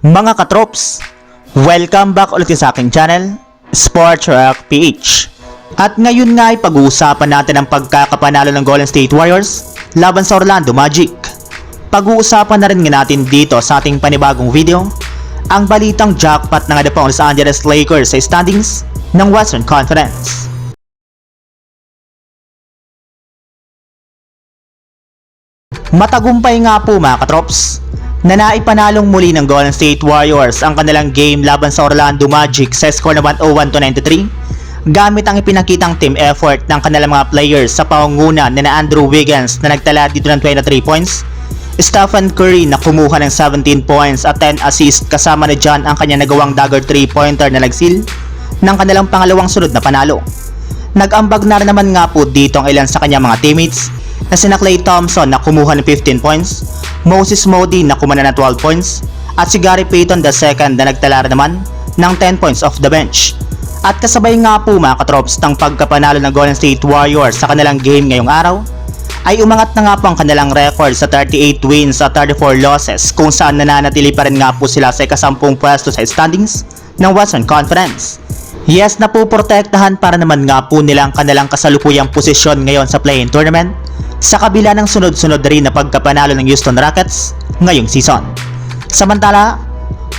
Mga katrops, welcome back ulit sa aking channel, Sports Rock PH. At ngayon nga ay pag-uusapan natin ang pagkakapanalo ng Golden State Warriors laban sa Orlando Magic. Pag-uusapan na rin nga natin dito sa ating panibagong video ang balitang jackpot ng ada Los Angeles Lakers sa standings ng Western Conference. Matagumpay nga po mga katrops na naipanalong muli ng Golden State Warriors ang kanilang game laban sa Orlando Magic sa score na 101 to 93 gamit ang ipinakitang team effort ng kanilang mga players sa pangunguna ni na Andrew Wiggins na nagtala dito ng 23 points Stephen Curry na kumuha ng 17 points at 10 assists kasama na dyan ang kanya nagawang dagger 3-pointer na nagsil ng kanilang pangalawang sunod na panalo. Nag-ambag na naman nga po dito ang ilan sa kanyang mga teammates na sina Klay Thompson na kumuha ng 15 points, Moses Moody na kumana ng 12 points, at si Gary Payton II na nagtala naman ng 10 points off the bench. At kasabay nga po mga katrops ng pagkapanalo ng Golden State Warriors sa kanilang game ngayong araw, ay umangat na nga po ang kanilang record sa 38 wins at 34 losses kung saan nananatili pa rin nga po sila sa ikasampung pwesto sa standings ng Western Conference. Yes, napuprotektahan para naman nga po nila ang kanilang kasalukuyang posisyon ngayon sa play-in tournament sa kabila ng sunod-sunod rin na pagkapanalo ng Houston Rockets ngayong season. Samantala,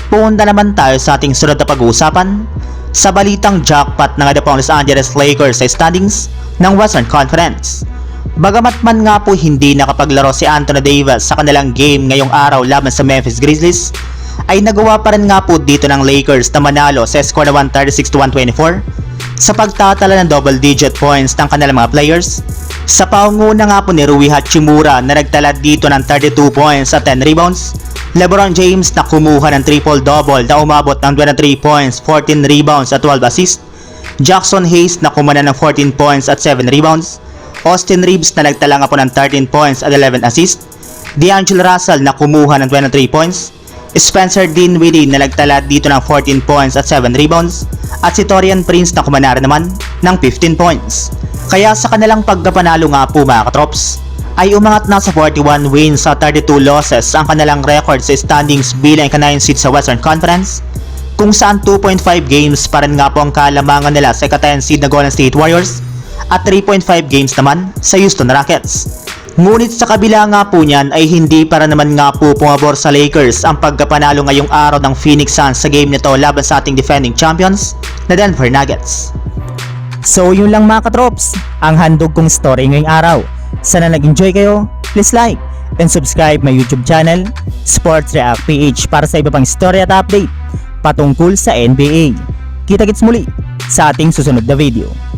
punta naman tayo sa ating sunod na pag-uusapan sa balitang jackpot ng ada Los Angeles Lakers sa standings ng Western Conference. Bagamat man nga po hindi nakapaglaro si Anthony Davis sa kanilang game ngayong araw laban sa Memphis Grizzlies, ay nagawa pa rin nga po dito ng Lakers na manalo sa score na 136 to 124 sa pagtatala ng double digit points ng kanilang mga players. Sa paunguna nga po ni Rui Hachimura na nagtala dito ng 32 points at 10 rebounds, LeBron James na kumuha ng triple-double na umabot ng 23 points, 14 rebounds at 12 assists, Jackson Hayes na kumana ng 14 points at 7 rebounds, Austin Reeves na nagtala nga po ng 13 points at 11 assists, D'Angelo Russell na kumuha ng 23 points, Spencer Dinwiddie na nagtala dito ng 14 points at 7 rebounds, at si Torian Prince na kumanara naman ng 15 points. Kaya sa kanilang pagkapanalo nga po mga katrops, ay umangat na sa 41 wins sa 32 losses ang kanilang record sa standings bilang ika-9 seed sa Western Conference, kung saan 2.5 games pa rin nga po ang kalamangan nila sa ika-10 seed na Golden State Warriors at 3.5 games naman sa Houston Rockets. Ngunit sa kabila nga po niyan ay hindi para naman nga po pumabor sa Lakers ang pagkapanalo ngayong araw ng Phoenix Suns sa game nito laban sa ating defending champions na Denver Nuggets. So yun lang mga katrops, ang handog kong story ngayong araw. Sana nag-enjoy kayo, please like and subscribe my YouTube channel, Sports React PH para sa iba pang story at update patungkol sa NBA. Kita-kits muli sa ating susunod na video.